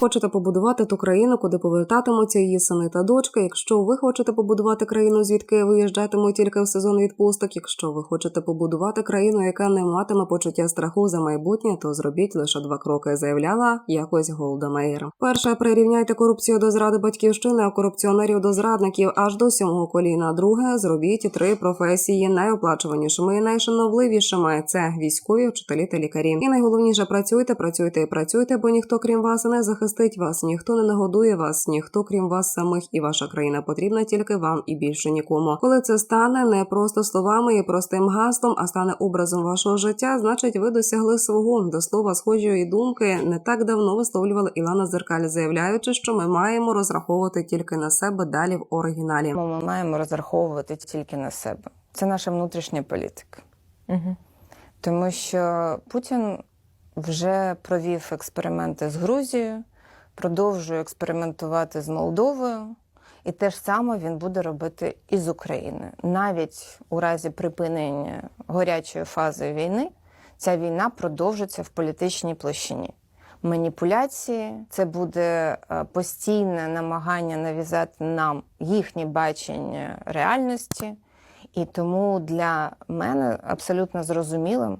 хочете побудувати ту країну, куди повертатимуться її сини та дочки, якщо ви хочете побудувати країну, звідки виїжджатимуть тільки в сезон відпусток, якщо ви хочете побудувати країну, яка не матиме почуття страху за майбутнє, то зробіть лише два кроки, заявляла якось Голда Меїр. Перше, прирівняйте корупцію до зради батьківщини, а корупціонерів до зрадників аж до сьомого коліна. Друге, зробіть три професії найоплачуванішими і найшановливішими. Це військові, вчителі та лікарі. І найголовніше працюйте, працюйте і працюйте, бо ніхто крім вас не захистить вас, ніхто не нагодує вас, ніхто крім вас самих, і ваша країна потрібна тільки вам і більше нікому. Коли це стане не просто словами і простим гаслом, а стане образом вашого життя, значить ви досягли свого до слова схожої думки. Не так давно висловлювала Ілана Зеркаль, заявляючи, що ми маємо розраховувати тільки на себе далі в оригіналі. Ми маємо розраховувати тільки на себе. Це наша внутрішня політика. Угу. Тому що Путін вже провів експерименти з Грузією, продовжує експериментувати з Молдовою, і те ж саме він буде робити і з Україною. Навіть у разі припинення гарячої фази війни ця війна продовжиться в політичній площині. Маніпуляції це буде е, постійне намагання нав'язати нам їхнє бачення реальності. І тому для мене абсолютно зрозумілим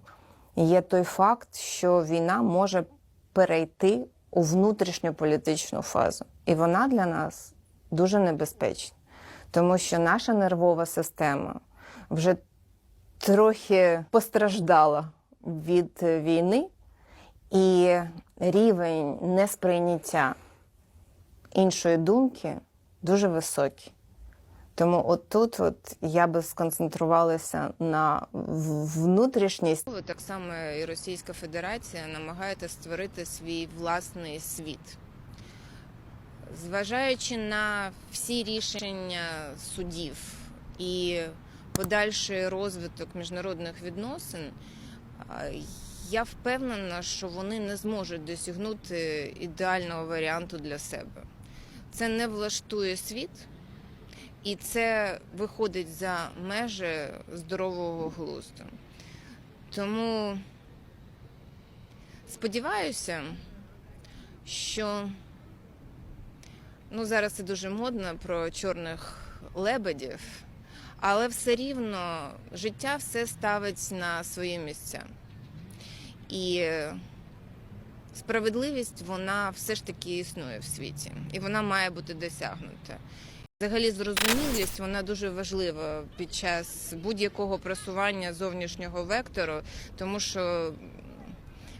є той факт, що війна може перейти у внутрішню політичну фазу. І вона для нас дуже небезпечна, тому що наша нервова система вже трохи постраждала від війни, і рівень несприйняття іншої думки дуже високий. Тому от тут от я би сконцентрувалася на в- внутрішній Ви так само і Російська Федерація намагається створити свій власний світ. Зважаючи на всі рішення судів і подальший розвиток міжнародних відносин, я впевнена, що вони не зможуть досягнути ідеального варіанту для себе. Це не влаштує світ, і це виходить за межі здорового глузду. Тому сподіваюся, що ну, зараз це дуже модно про чорних лебедів, але все рівно життя все ставить на свої місця. І справедливість вона все ж таки існує в світі, і вона має бути досягнута. Взагалі, зрозумілість вона дуже важлива під час будь-якого просування зовнішнього вектору, тому що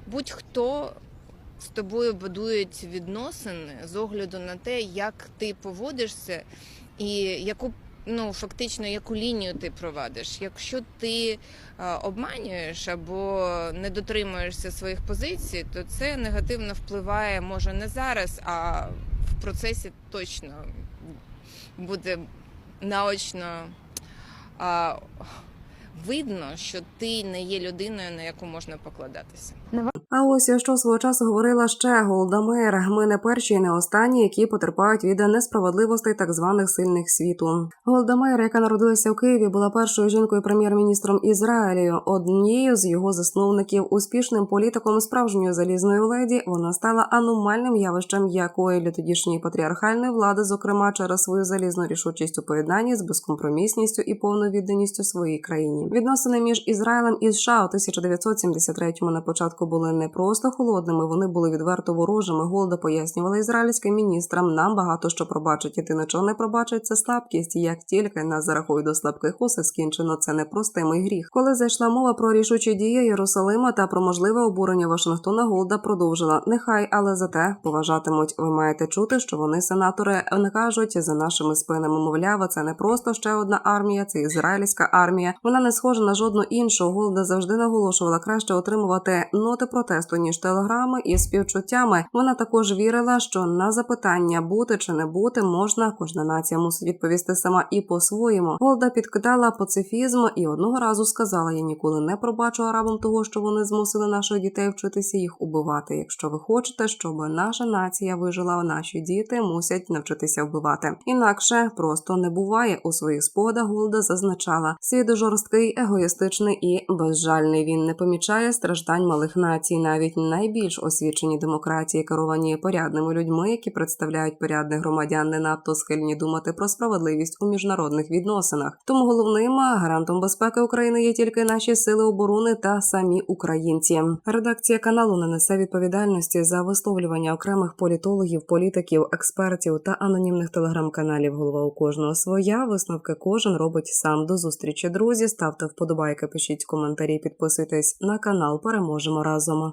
будь-хто з тобою будують відносини з огляду на те, як ти поводишся і яку ну фактично яку лінію ти провадиш. Якщо ти е, обманюєш або не дотримуєшся своїх позицій, то це негативно впливає може не зараз, а в процесі точно буде наочно а, видно, що ти не є людиною, на яку можна покладатися. А ось що свого часу говорила ще Голда Меїр. Ми не перші і не останні, які потерпають від несправедливостей так званих сильних світу. Голда Меїр, яка народилася в Києві, була першою жінкою прем'єр-міністром Ізраїлю. Однією з його засновників, успішним політиком справжньої залізної леді, вона стала аномальним явищем якої для тодішньої патріархальної влади, зокрема через свою залізну рішучість у поєднанні з безкомпромісністю і повною відданістю своїй країні. Відносини між Ізраїлем і США у 1973-му на початку були не просто холодними, вони були відверто ворожими. Голда пояснювала ізраїльським міністрам. Нам багато що пробачить, і ти нічого не пробачить. Це слабкість. Як тільки нас зарахують до слабких усе скінчено, це непростимий гріх. Коли зайшла мова про рішучі дії Єрусалима та про можливе обурення Вашингтона, Голда продовжила. Нехай, але зате поважатимуть. Ви маєте чути, що вони сенатори не кажуть за нашими спинами. Мовляв, це не просто ще одна армія, це ізраїльська армія. Вона не схожа на жодну іншу. Голда завжди наголошувала краще отримувати ноти протесту ніж телеграми із співчуттями. Вона також вірила, що на запитання бути чи не бути можна. Кожна нація мусить відповісти сама і по-своєму. Голда підкидала пацифізм і одного разу сказала: Я ніколи не пробачу арабам того, що вони змусили наших дітей вчитися їх убивати. Якщо ви хочете, щоб наша нація вижила, наші діти мусять навчитися вбивати. Інакше просто не буває. У своїх спогадах Голда зазначала: світ жорсткий, егоїстичний і безжальний. Він не помічає страждань малих націй. Навіть найбільш освічені демократії, керовані порядними людьми, які представляють порядних громадян, не надто схильні думати про справедливість у міжнародних відносинах. Тому головним гарантом безпеки України є тільки наші сили оборони та самі українці. Редакція каналу не несе відповідальності за висловлювання окремих політологів, політиків, експертів та анонімних телеграм-каналів. Голова у кожного своя. Висновки кожен робить сам. До зустрічі, друзі. Ставте вподобайки, пишіть коментарі, підписуйтесь на канал. Переможемо разом.